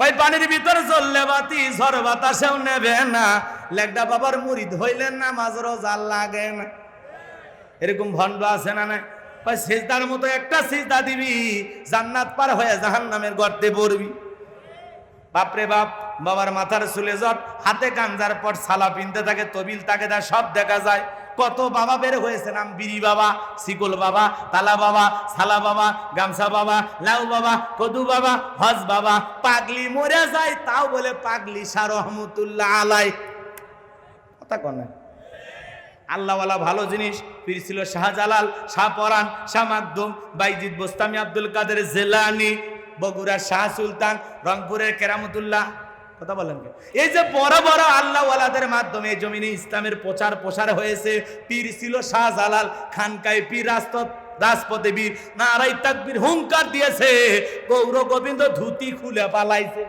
কই পানির ভিতরে চললে বাতি, ঝড় বাতাসেও নেবে না। লেগডা বাবার মুরিদ হইলেন না মাঝরো জাল লাগে না। এরকম ভণ্ড আছে না না সিজদার মতো একটা সিজদা দিবি, জান্নাত পার হয়ে জাহান্নামের গর্তে পড়বি। বাপরে বাপ বাবার মাথার চুলে জট, হাতে গাঞ্জার পর সালা পিনতে থাকে, তবিল তাকে দা সব দেখা যায়। কত বাবা বের হয়েছে, নাম বিড়ি বাবা, শিকল বাবা, তালা বাবা, সালা বাবা, গামছা বাবা, লাউ বাবা, কদু বাবা, হজ বাবা, পাগলি মরে যায়, তাও বলে পাগলি সার রহমতুল্লাহ আলাই। কথা কন আল্লাহওয়ালা ভালো জিনিস, পীর ছিল শাহজালাল, শাহ পরান শাহ মাকদুম, বাইজিদ বোস্তামি আব্দুল কাদের জেলানি, বগুড়ার শাহ সুলতান, রংপুরের কেরামতুল্লাহ। কথা বলেন এই যে বড় বড় আল্লাহওয়ালাদের মাধ্যমে এই জমিনে ইসলামের প্রচার প্রসার হয়েছে, পীর ছিল শাহজালাল খানকায় পীর রাস্ত রাজপথে বীর নারাই তাকবীর, হুঙ্কার দিয়েছে, গৌর গোবিন্দ ধুতি খুলে পালাইছে।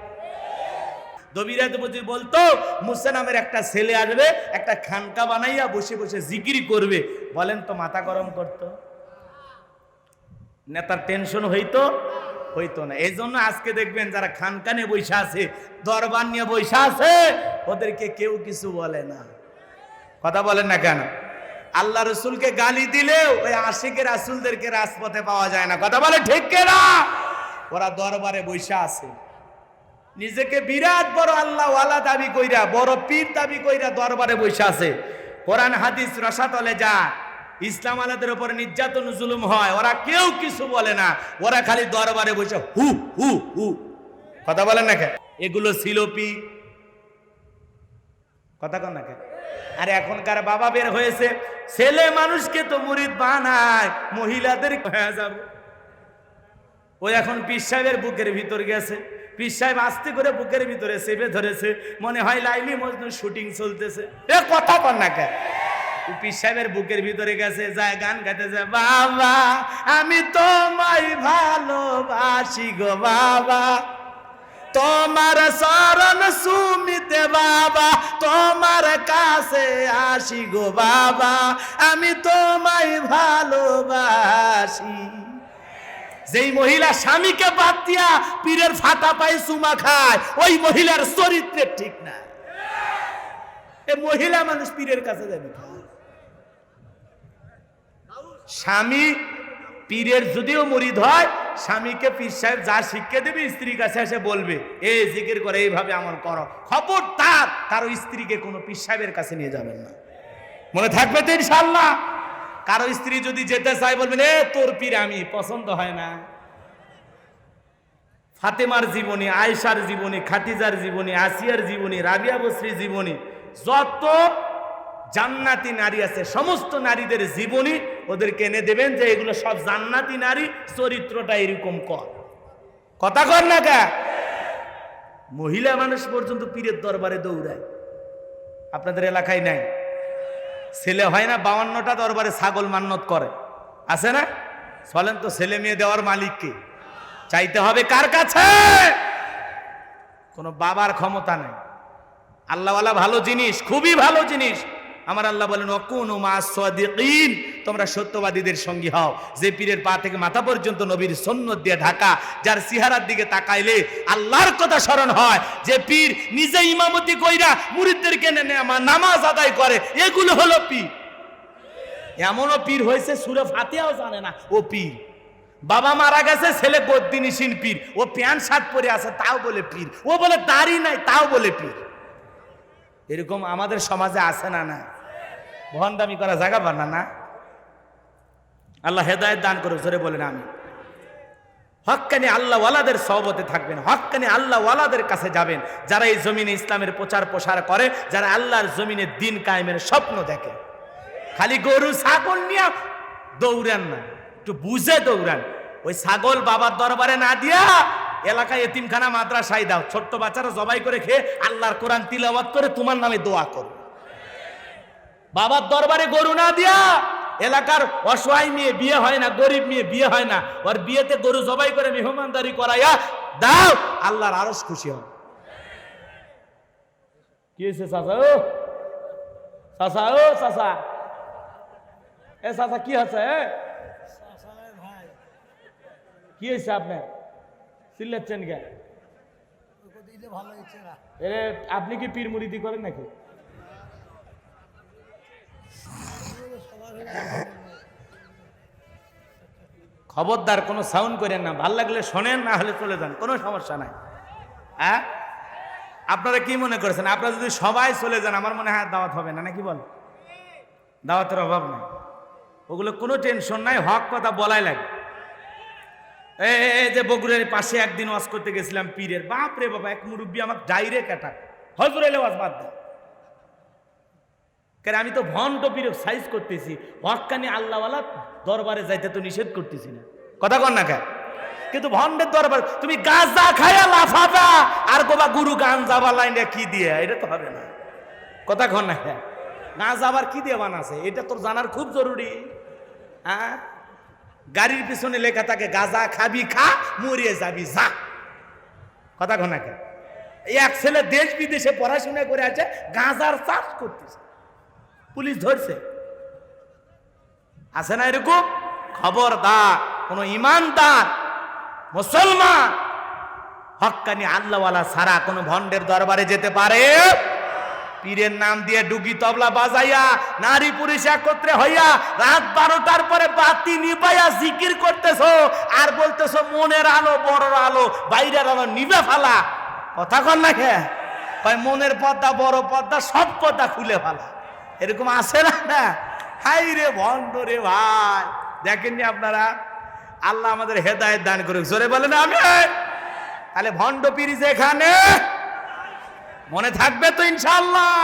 দবিরাজ বলতো, মুসা নামের একটা ছেলে আসবে, একটা খানকা বানাইয়া বসে বসে জিকিরি করবে। বলেন তো, মাথা গরম করতো? নেতার টেনশন হইতো? হইতো না। এই জন্য আজকে দেখবেন যারা খানকানে বৈশা আছে, দরবার নিয়ে বৈশা আছে, ওদেরকে কেউ কিছু বলে না। কথা বলেন না কেন? আল্লাহ রসুলকে গালি দিলেও ওই আশিকের রাসুলদেরকে রাজপথে পাওয়া যায় না। কথা বলে ঠিক কেনা ওরা দরবারে বৈশা আছে। নিজেকে বিরাট বড় আল্লাহ দাবি কইরা, বড় পীর দাবি কইরা দরবারে বসে আছে। কোরআন, হাদিস, রসাতলে যা ইসলাম আলাদের উপর নির্যাতন, জুলুম হয়। ওরা কেউ কিছু বলে না। ওরা খালি দরবারে বসে হু হু হু। কথা বলেন না কেন? এগুলো ছিল পি। কথা কন না কেন? আর এখনকার বাবা বের হয়েছে। ছেলে মানুষকে তো মুরিদ বানায়, মহিলাদের যাবে? ও এখন পীর সাহেবের বুকের ভিতর গেছে। পীর সাহেব আস্তে করে বুকের ভিতরে চেপে ধরেছে। মনে হয় লাইলি মজনু শুটিং চলতেছে। এ কথা কর না কে ও সাহেবের বুকের ভিতরে গেছে, যায় গান গাইতেছে বাবা, আমি তোমায় ভালোবাসি গো বাবা। তোমার শরণ সুমিতে বাবা, তোমার কাছে আসি গো বাবা। আমি তোমায় ভালোবাসি। যেই মহিলা স্বামীকে বাদ দিয়া পীরের ফাটা পায়ে চুমা খায়, ওই মহিলার চরিত্রের ঠিক না এ মহিলা মানুষ পীরের কাছে যাবে? স্বামী পীরের যদিও মরিদ হয়, স্বামীকে পীর সাহেব যা শিক্ষা দেবে, স্ত্রীর কাছে এসে বলবে, এ জিকির করে, এইভাবে আমল করো। খবর তার কারও স্ত্রীকে কোনো পীর সাহেবের কাছে নিয়ে যাবেন না। মনে থাকবে তো ইনশাল্লাহ কারও স্ত্রী যদি যেতে চায়, বলবেন, এ, তোর পীর আমি, পছন্দ হয় না। ফাতেমার জীবনী, আয়েশার জীবনী খাতিজার জীবনী, আসিয়ার জীবনী, রাবিয়া বসরির জীবনী, যত জান্নাতি নারী আছে, সমস্ত নারীদের জীবনী ওদেরকে এনে দেবেন যে এগুলো সব জান্নাতি নারী, চরিত্রটা এরকম কর। কথা কর না কা? মহিলা মানুষ পর্যন্ত পীরের দরবারে দৌড়ায়। আপনাদের এলাকায় নাই? ছেলে হয় না, বাউান্নটা দরবারে ছাগল মান্নত করে। আছে না? চলেন তো, ছেলে মেয়ে দেওয়ার মালিককে চাইতে হবে কার কাছে? কোনো বাবার ক্ষমতা নেই। আল্লাহওয়ালা ভালো জিনিস, খুবই ভালো জিনিস। আমার আল্লাহ বলেন অকুন তোমরা সত্যবাদীদের সঙ্গী হও। যে পীরের পা থেকে মাথা পর্যন্ত নবীর সন্ন্যত দিয়ে ঢাকা, যার সিহারার দিকে তাকাইলে আল্লাহর কথা স্মরণ হয়। যে পীর নিজে ইমামতি কইরা মুরিদদেরকে নামাজ আদায় করে, এগুলো হলো পীর। এমনও পীর হয়েছে, সুরে ফাতেও জানে না, ও পীর। বাবা মারা গেছে, ছেলে বদ্দিনিসীন পীর। ও প্যান্ট শার্ট পরে আছে, তাও বলে পীর। ও বলে, দাড়ি নাই, তাও বলে পীর। এরকম আমাদের সমাজে আছে না না? ভণ্ডামি করা জায়গা বানা না আল্লাহ হেদায়ত দান করে জোরে বলেন আমি হক্কানি আল্লাহ ওয়ালাদের সহবতে থাকবেন, হক্কানি আল্লাহ ওয়ালাদের কাছে যাবেন, যারা এই জমিনে ইসলামের প্রচার প্রসার করে, যারা আল্লাহর জমিনে দিন কায়েমের স্বপ্ন দেখে। খালি গরু, ছাগল নিয়ে দৌড়ান না, একটু বুঝে দৌড়ান। ওই ছাগল বাবার দরবারে না দিয়া এলাকায় এতিমখানা, মাদ্রাসায় দাও। ছোট্ট বাচ্চারা জবাই করে খেয়ে আল্লাহর কোরআন তিলাওয়াত করে তোমার নামে দোয়া করো বাবার দরবারে গরু না দিয়া এলাকার অসহায় মেয়ে বিয়ে হয় না, গরিব মেয়ে বিয়ে হয় না, ওর বিয়েতে গরু জবাই করে মেহমানদারি করাইয়া দাও, আল্লাহর আরস খুশি হন কি হয়েছে চাচা, ও? চাচা ও চাচা। এ চাচা, কি আছে? কি হয়েছে আপনার? চিল্লাচ্ছেন কে? আপনি কি পীর মুরিদি করেন নাকি? খবরদার, কোনো সাউন্ড করেন না। ভালো লাগলে শোনেন, না হলে চলে যান। কোনো সমস্যা নাই। হ্যাঁ? আপনারা কি মনে করেছেন? আপনারা যদি সবাই চলে যান, আমার মনে হয় দাওয়াত হবে না, নাকি বল? দাওয়াতের অভাব নাই। ওগুলো কোনো টেনশন নাই, হক কথা বলাই লাগে। এই যে বগুড়ের পাশে একদিন ওয়াজ করতে গেছিলাম পীরের। বাপ রে বাবা, এক মুরব্বী আমাকে ডাইরেক্ট অ্যাটাক হজর এলে ওয়াজ বাদ দেয়। কারণ আমি তো ভণ্ড পীর সাইজ করতেছি। হকানি আল্লাহওয়ালা দরবারে যাইতে তো নিষেধ করতেছি না। কথা কর না কেন? কিন্তু ভণ্ডের দরবার, তুমি গাঁজা খায়া লাফাবা, আর গোবা গুরু গাঞ্জা বালাইনে কি দিয়ে? এটা তো হবে না। কথা কর না কেন? গাঁজা আবার কি দিয়ে বানাছে? এটা তোর জানার খুব জরুরি। হ্যাঁ? গাড়ির পিছনে লেখা থাকে, গাঁজা খাবি, খা, মরিয়ে যাবি, যা। কথা কর না কেন? এই এক ছেলে দেশ বিদেশে পড়াশোনা করে আছে, গাঁজার চাষ করতেছে। পুলিশ ধরছে। আছে না এরকম? খবরদার, কোন ইমানদার, মুসলমান। হক্কানি আল্লাহওয়ালা ছাড়া কোন ভণ্ডের দরবারে যেতে পারে? পীরের নাম দিয়ে ডুগি তবলা বাজাইয়া, নারী পুরুষ একত্রে হইয়া রাত বারোটার পরে বাতি নিবাইয়া জিকির করতেছ। আর বলতেছো, মনের আলো বড় আলো, বাইরের আলো নিবে ফালা। কথা কর না কয়, মনের পর্দা, বড় পর্দা, সব পর্দা খুলে ফালা। এরকম আছে না? হাই রে ভণ্ড রে ভাই। দেখেননি আপনারা? আল্লাহ আমাদের হেদায়েত দান করুক। জোরে বলেন আমি তাহলে ভণ্ড পিরি যেখানে মনে থাকবে তো ইনশাল্লাহ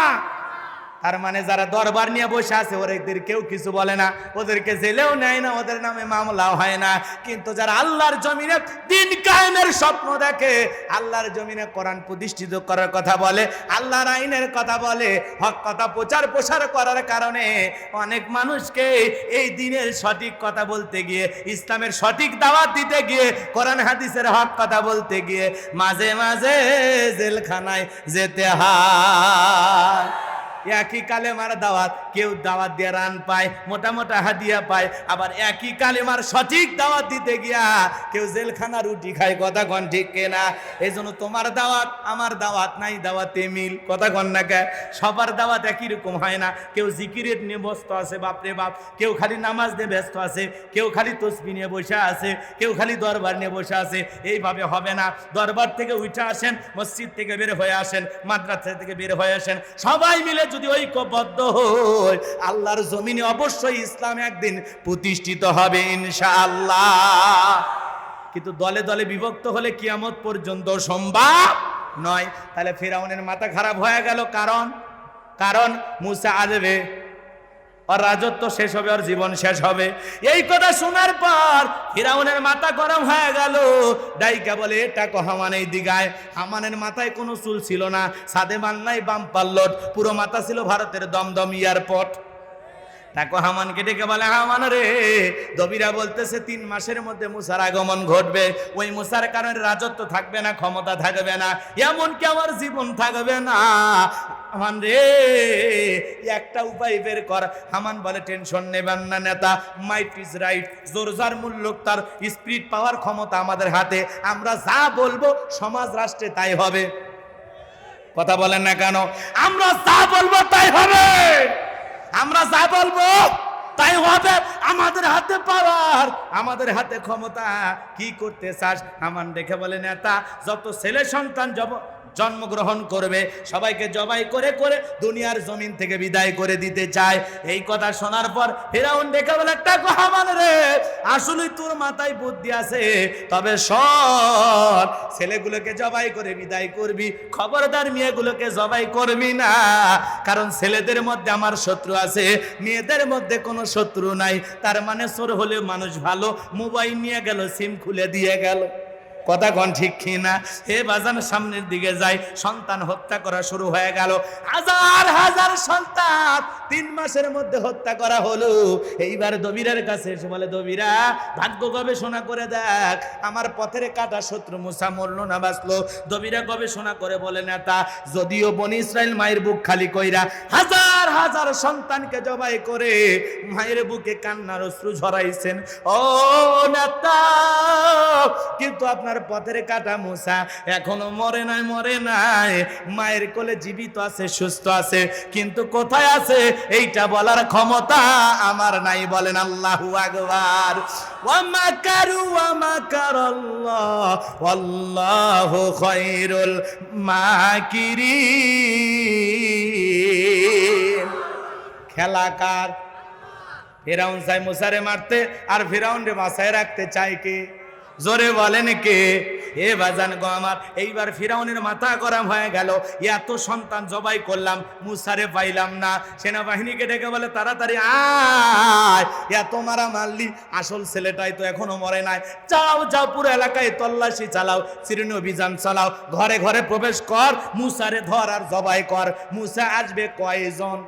তার মানে যারা দরবার নিয়ে বসে আছে ওদের কেউ কিছু বলে না। ওদেরকে জেলেও নেয় না, ওদের নামে মামলাও হয় না। কিন্তু যারা আল্লাহর জমিনে দিন কায়েমের স্বপ্ন দেখে, আল্লাহর জমিনে কোরআন প্রতিষ্ঠিত করার কথা বলে, আল্লাহর আইনের কথা বলে, হক কথা প্রচার প্রসার করার কারণে অনেক মানুষকে এই দিনের সঠিক কথা বলতে গিয়ে, ইসলামের সঠিক দাওয়াত দিতে গিয়ে, কোরআন হাদিসের হক কথা বলতে গিয়ে, মাঝে মাঝে জেলখানায় যেতে হয়। একই কালেমার দাওয়াত, কেউ দাওয়াত দিয়ে রান পায়, মোটা মোটা হাদিয়া পায়। আবার একই কালেমার সঠিক দাওয়াত দিতে গিয়া কেউ জেলখানা রুটি খায়, কথা কন ঠিক কেনা? এই জন্য তোমার দাওয়াত, আমার দাওয়াত, নাই দাওয়াতে মিল, কথা কন না কে? সবার দাওয়াত একই রকম হয় না। কেউ জিকিরের নিয়ে ব্যস্ত আছে বাপরে বাপ। কেউ খালি নামাজ নিয়ে ব্যস্ত আছে, কেউ খালি তসবি নিয়ে বসে আছে, কেউ খালি দরবার নিয়ে বসে আছে। এইভাবে হবে না। দরবার থেকে উঠে আসেন, মসজিদ থেকে বের হয়ে আসেন, মাদ্রাসা থেকে বের হয়ে আসেন, সবাই মিলে যদি ঐক্যবদ্ধ হয় আল্লাহর জমিনে অবশ্যই ইসলাম একদিন প্রতিষ্ঠিত হবে ইনশাআল্লাহ। কিন্তু দলে দলে বিভক্ত হলে কিয়ামত পর্যন্ত সম্ভব নয়। তাহলে ফেরাউনের মাথা খারাপ হয়ে গেল। কারণ? কারণ মুসা আসবে আর রাজত্ব শেষ হবে আর জীবন শেষ হবে। এই কথা শোনার পর ফিরাউনের মাথা গরম হয়ে গেল। ডাইকা বলে, এটা হামান এই দিঘায়। হামানের মাথায় কোনো চুল ছিল না। সাদে মান্নাই বাম পাল্লট। পুরো মাথা ছিল ভারতের দমদম এয়ারপোর্ট তাকে হামানকে ডেকে বলে, হামান রে, দবিরা বলতেছে, তিন মাসের মধ্যে মুসার আগমন ঘটবে। ওই মুসার কারণে রাজত্ব থাকবে না, ক্ষমতা থাকবে না, এমনকি আমার জীবন থাকবে না। হামান রে, একটা উপায় বের কর। হামান বলে, টেনশন নেবেন না নেতা, মাইট ইজ রাইট। জোর যার মূল্য তার স্পিরিট পাওয়ার ক্ষমতা আমাদের হাতে। আমরা যা বলব, সমাজ রাষ্ট্রে তাই হবে। কথা বলেন না কেন? আমরা যা বলব তাই হবে। আমরা যা বলব, তাই হবে। আমাদের হাতে পাওয়ার, আমাদের হাতে ক্ষমতা। কি করতে চাস? আমার দেখে বলে, নেতা, যত ছেলে সন্তান জব জন্মগ্রহণ করবে। সবাইকে জবাই করে করে দুনিয়ার জমিন থেকে বিদায় করে দিতে চায়। এই কথা শোনার পর ফেরাউন দেখে বলে একটা হামান রে, আসলে তোর মাথায় বুদ্ধি আছে। তবে সব ছেলেগুলোকে জবাই করে বিদায় করবি। খবরদার মেয়েগুলোকে জবাই করবি না। কারণ ছেলেদের মধ্যে আমার শত্রু আছে, মেয়েদের মধ্যে কোনো শত্রু নাই। তার মানে চোর হলে মানুষ ভালো। মোবাইল নিয়ে গেল, সিম খুলে দিয়ে গেল। কথা কন ঠিক কিনা? হে বাজান সামনের দিকে যায় সন্তান হত্যা করা শুরু হয়ে গেল। হাজার হাজার সন্তান তিন মাসের মধ্যে হত্যা করা হলো। এইবার দবিরার কাছে এসে বলে, দবিরা, ভাগ্য গবেষণা করে দেখ। আমার পথের কাটা শত্রু মুসা মরল না, বাঁচলো। দবিরা গবেষণা করে বলে, নেতা, যদিও বনি ইসরায়েল মায়ের বুক খালি কইরা হাজার হাজার সন্তানকে জবাই করে মায়ের বুকে কান্নার অশ্রু ঝরাইছেন। ও নেতা, কিন্তু আপনার যাওয়ার পথের কাটা মুসা এখনও মরে নাই মরে নাই। মায়ের কোলে জীবিত আছে, সুস্থ আছে। কিন্তু কোথায় আছে? এইটা বলার ক্ষমতা আমার নাই, বলেন আল্লাহু আকবার। ওয়া মাকারু ওয়া মাকারাল্লাহ, ওয়াল্লাহু খায়রুল মাকিরিন। খেলা কার? ফেরাউন চাই মুসারে মারতে, আর ফেরাউন রে মাসায় রাখতে চায় কে? জোরে বলেন কে? এ বাজান গো আমার, এইবার ফিরাউনের মাথা গরম হয়ে গেল। এত সন্তান জবাই করলাম, মুসারে পাইলাম না। সেনাবাহিনীকে ডেকে বলে, তাড়াতাড়ি আয়। এত মারা মারলি আসল ছেলেটাই তো এখনও মরে নাই। যাও যাও, পুরো এলাকায় তল্লাশি চালাও, চিরুনি অভিযান চালাও। ঘরে ঘরে প্রবেশ কর, মুসারে ধর আর জবাই কর। মুসা আসবে কয়জন?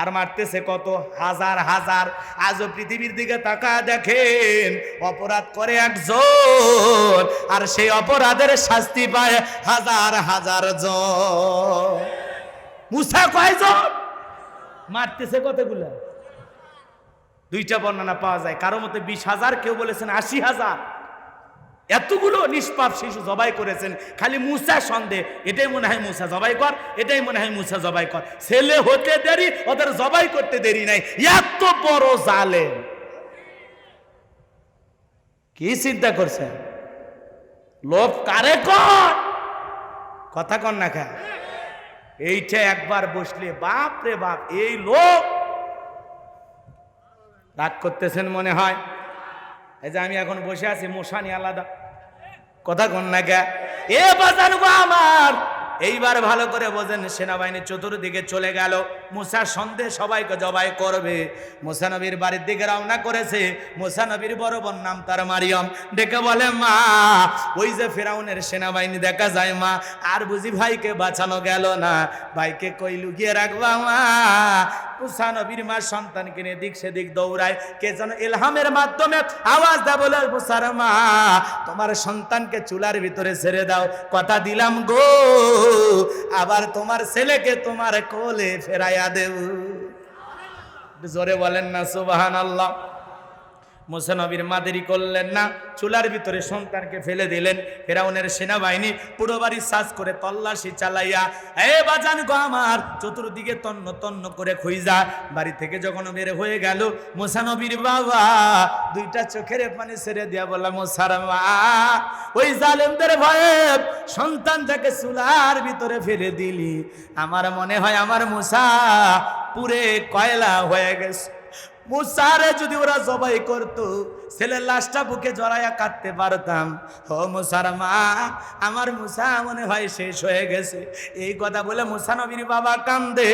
আর মারতেছে কত? হাজার হাজার। আজও পৃথিবীর দিকে তাকা দেখেন, অপরাধ করে একজন, আর সেই অপরাধের শাস্তি পায় হাজার হাজার জন। মুসা কয়জন? মারতেছে কতগুলো? দুইটা বর্ণনা পাওয়া যায়। কারও মতে বিশ হাজার, কেউ বলেছেন আশি হাজার। এতগুলো নিষ্পাপ শিশু জবাই করেছেন, খালি মুসা সন্দেহ। এটাই মনে হয় মুসা জবাই কর, এটাই মনে হয় মুসা জবাই কর। ছেলে হতে দেরি, ওদের জবাই করতে দেরি নাই। এত বড় জালেম। কি চিন্তা করছেন লোভ কারে কর? কথা কর না খা এইটা একবার বসলে, বাপ রে বাপ, এই লোক রাগ করতেছেন মনে হয়? এই যে আমি এখন বসে আছি মশানি আলাদা। কথা কন না কে? এ বাজান গো আমার। এইবার ভালো করে বোঝেন, সেনাবাহিনী চতুর্দিকে চলে গেল। মুসা সন্দেহ সবাইকে জবাই করবে। মুসা নবীর বাড়ির দিকে রওনা করেছে। মুসা নবীর বড় বোন নাম তার মারিয়ম। ডেকে বলে, মা, ওই যে ফেরাউনের সেনাবাহিনী দেখা যায়, মা, আর বুঝি ভাইকে বাঁচানো গেল না? ভাইকে কই লুকিয়ে রাখবা, মা? মুসা নবীর মা সন্তানকে নিয়ে দিক সেদিক দৌড়ায়। কে যেন ইলহামের মাধ্যমে আওয়াজ দেয়, বলে মুসার মা, তোমার সন্তানকে চুলার ভিতরে ছেড়ে দাও। কথা দিলাম গো, আবার তোমার ছেলেকে তোমার কোলে ফেরাইয়া দেব জোরে বলেন না সুবাহান আল্লাহ মুসানবীর মাদেরি করলেন না, চুলার ভিতরে সন্তানকে ফেলে দিলেন। ফেরাউনের সেনাবাহিনী পুরো বাড়ি সাজ করে তল্লাশি চালাইয়া, এ বাজান গো আমার, চতুর্দিকে তন্ন তন্ন করে খুইজা। বাড়ি থেকে যখন বের হয়ে গেল, মুসানবীর বাবা দুইটা চোখের পানি ছেড়ে দিয়া বললাম মুসার মা ওই জালেমদের ভয়ে সন্তানটাকে চুলার ভিতরে ফেলে দিলি, আমার মনে হয় আমার মুসা পুরে কয়লা হয়ে গেছে। মুসারে যদি ওরা জবাই করতো ছেলের লাশটা বুকে জড়াইয়া কাঁদতে পারতাম। ও মুসার মা, আমার মুসা মনে হয় শেষ হয়ে গেছে। এই কথা বলে মুসানবীর বাবা কান্দে।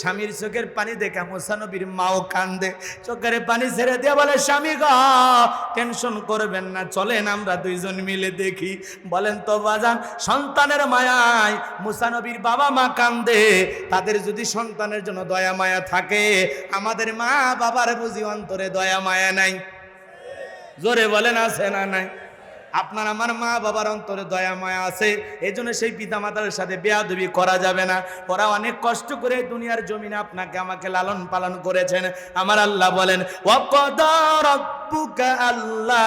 স্বামীর চোখের পানি দেখে মুসানবীর মাও কান্দে। চোখের পানি ছেড়ে দিয়ে বলে, স্বামী গ, টেনশন করবেন না, চলেন আমরা দুইজন মিলে দেখি। বলেন, তো বাজান, সন্তানের মায়ায় মুসানবীর বাবা মা কান্দে। তাদের যদি সন্তানের জন্য দয়া মায়া থাকে, আমাদের মা বাবার বুঝি অন্তরে দয়া মায়া নাই। জোরে বলেন, আছে না নাই? আপনার আমার মা বাবার অন্তরে দয়া, মায়া আছে এই জন্য সেই পিতা মাতার সাথে বেয়াদবি করা যাবে না। ওরা অনেক কষ্ট করে দুনিয়ার জমিনে আপনাকে, আমাকে লালন পালন করেছেন। আমার আল্লাহ বলেন আল্লাহ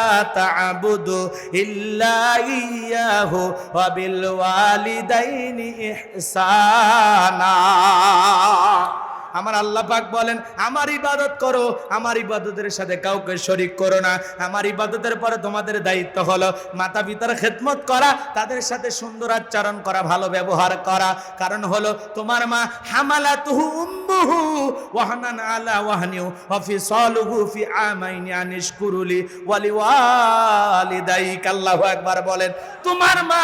আমার আল্লাহ পাক বলেন, আমার ইবাদত করো, আমার ইবাদতের সাথে কাউকে শরিক করো না। আমার ইবাদতের পরে তোমাদের দায়িত্ব হলো মাতা পিতার খেদমত করা, তাদের সাথে সুন্দর আচরণ করা, ভালো ব্যবহার করা। কারণ হলো, তোমার মা হামালা তুহু উম্মুহু ওয়াহানান আলা ওয়াহনিউ ওয়াফি সালুহু ফি আমাইনি আনিশকুরুলি ওয়ালি ওয়ালিদাইক আল্লাহু একবার বলেন, তোমার মা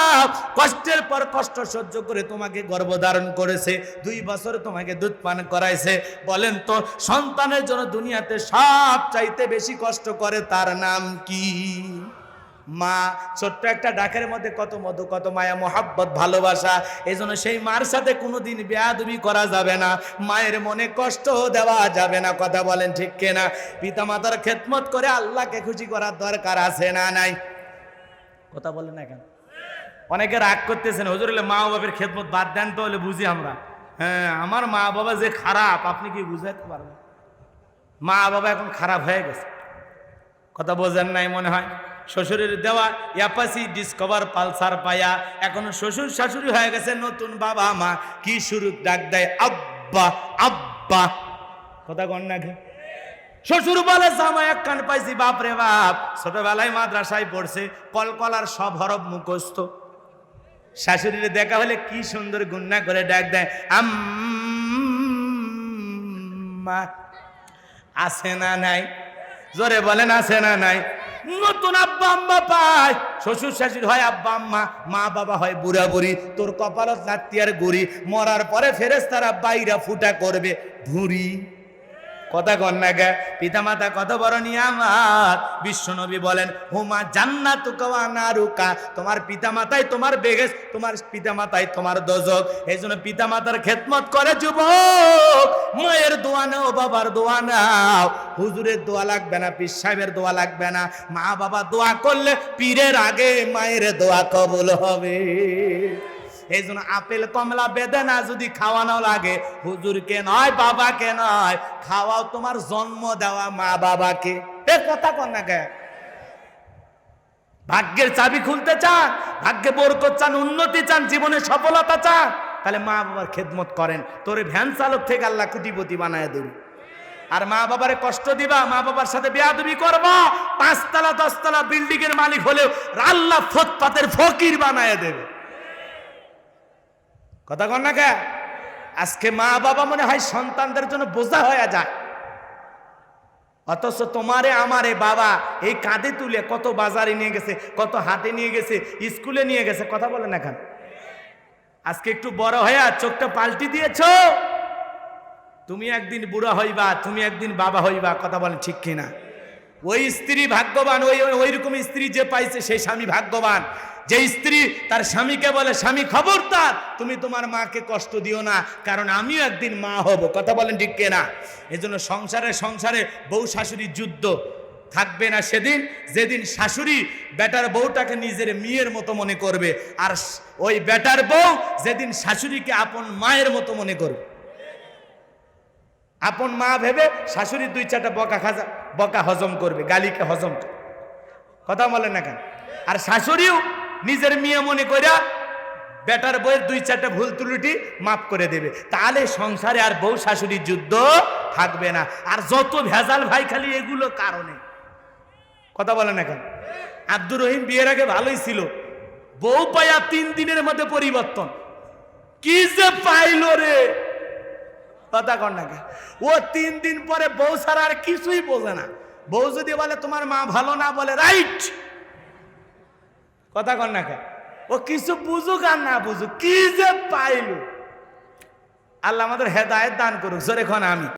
কষ্টের পর কষ্ট সহ্য করে তোমাকে গর্ভধারণ করেছে। দুই বছর তোমাকে দুধ পান করাইছে বলেন তো, সন্তানের জন্য দুনিয়াতে সব চাইতে বেশি কষ্ট করে তার নাম কি? মা, ছোট্ট একটা ডাকের মধ্যে কত মধু, কত মায়া, মোহাব্বত, ভালোবাসা এই জন্য সেই মার সাথে কোনোদিন বেয়াদবি করা যাবে না। মায়ের মনে কষ্ট দেওয়া যাবে না, কথা বলেন ঠিক কেনা? পিতা মাতার খেদমত করে আল্লাহকে খুশি করার দরকার আছে না নাই? কথা বলেন না কেন? অনেকে রাগ করতেছেন, হুজুর মা বাবার খেদমত বাদ দেন তো, হলে বুঝি আমরা। হ্যাঁ আমার মা বাবা যে খারাপ, আপনি কি বুঝাইতে পারবেন? মা বাবা এখন খারাপ হয়ে গেছে। কথা বোঝেন নাই মনে হয়? শ্বশুরের দেওয়া অ্যাপাসি ডিসকভার পালসার পায়া, এখন শ্বশুর শাশুড়ি হয়ে গেছে, নতুন বাবা মা। কি শুরু ডাক দেয়? আব্বা আব্বা। কথা কন না শ্বশুর বলে জামাই এক কান পাইছি বাপ রে বাপ। ছোটবেলায় মাদ্রাসায় পড়ছে, কলকলার সব হরব মুখস্থ। শাশুড়ির দেখা হলে কি সুন্দর গুন্না করে ডাক দেয়, আম্মা, আছে না নাই? জোরে বলেন, আছে না নাই? নতুন আব্বা, আম্মা পায় শ্বশুর শাশুড়ি হয় আব্বা, আম্মা, মা বাবা হয় বুড়া বুড়ি। তোর কপালত নাত্তিয়ার গুড়ি। মরার পরে ফেরেস তারা বাইরা ফুটা করবে। ভুড়ি কথা কন না গে। পিতামাতা কত বড় নিয়ামাত। বিশ্বনবী বলেন, হুমা জান্নাতু কাওয়া নারুকা। তোমার পিতা পিতামাতাই তোমার বেগেস তোমার পিতা পিতামাতাই তোমার দোজক। এই জন্য পিতামাতার খেদমত করে যুবক। মায়ের দোয়া নাও, বাবার দোয়া নাও। হুজুরের দোয়া লাগবে না, পীর সাহেবের দোয়া লাগবে না। মা বাবা দোয়া করলে পীরের আগে মায়ের দোয়া কবুল হবে। এই জন্য আপেল, কমলা, বেদনা যদি খাওয়ানো লাগে, হুজুরকে নয়, বাবাকে নয়, খাওয়াও তোমার জন্ম দেওয়া মা বাবাকে। এ কথা কন না কে ভাগ্যের চাবি খুলতে চান, ভাগ্যে বরকত চান, উন্নতি চান, জীবনে সফলতা চান, তাহলে মা বাবার খেদমত করেন। তোরে ভ্যান চালক থেকে আল্লাহ কুটিপতি বানায় দেবে। আর মা বাবারে কষ্ট দিবা, মা বাবার সাথে বেয়াদবি করবা, পাঁচতলা, দশতলা বিল্ডিং এর মালিক হলেও আল্লাহ ফুটপাতের ফকির বানায় দেবে। কথা কন না কে? আজকে মা বাবা মনে হয় সন্তানদের জন্য বোঝা হয়ে যায়। অথচ তোমারে, আমারে বাবা এই কাঁধে তুলে কত বাজারে নিয়ে গেছে, কত হাতে নিয়ে গেছে, স্কুলে নিয়ে গেছে, কথা বলেন এখন আজকে একটু বড় হয়ে চোখটা পাল্টি দিয়েছ? তুমি একদিন বুড়া হইবা, তুমি একদিন বাবা হইবা, কথা বলেন ঠিক কিনা? ওই স্ত্রী ভাগ্যবান, ওই ওই রকম স্ত্রী যে পাইছে সেই স্বামী ভাগ্যবান। যে স্ত্রী তার স্বামীকে বলে, স্বামী খবরদার, তুমি তোমার মাকে কষ্ট দিও না, কারণ আমিও একদিন মা হব। কথা বলেন ঠিক কিনা? এই জন্য সংসারে সংসারে বউ শাশুড়ির যুদ্ধ। থাকবে না সেদিন, যেদিন শাশুড়ি বেটার বউটাকে নিজের মেয়ের মতো মনে করবে, আর ওই বেটার বউ যেদিন শাশুড়িকে আপন মায়ের মতো মনে করবে। আপন মা ভেবে শাশুড়ি দুই চারটা বকা খাজা, বকা হজম করবে, গালিকে হজম কথা বলেন না কেন? আর শাশুড়িও নিজের মেয়ে মনে করিয়া বেটার বইয়ের দুই চারটা ভুল ত্রুটি মাফ করে দেবে। তাহলে সংসারে আর বউ শাশুড়ির যুদ্ধ থাকবে না। আর যত ভেজাল ভাই খালি এগুলো কারণে। কথা বলেন এখন। আব্দুর রহিম বিয়ের আগে ভালোই ছিল। বউ পায়া তিন দিনের মধ্যে পরিবর্তন। কি যে পাইলো রে? কথা কর না? ও তিন দিন পরে বউ ছাড়া আর কিছুই বোঝে না। বউ যদি বলে তোমার মা ভালো না বলে, রাইট কথা কর না কে? ও কিছু বুঝুক আর না বুঝুক, কি যে পাইল আল্লাহ আমাদের হেদায়ত দান করুক, জোরে খন আমি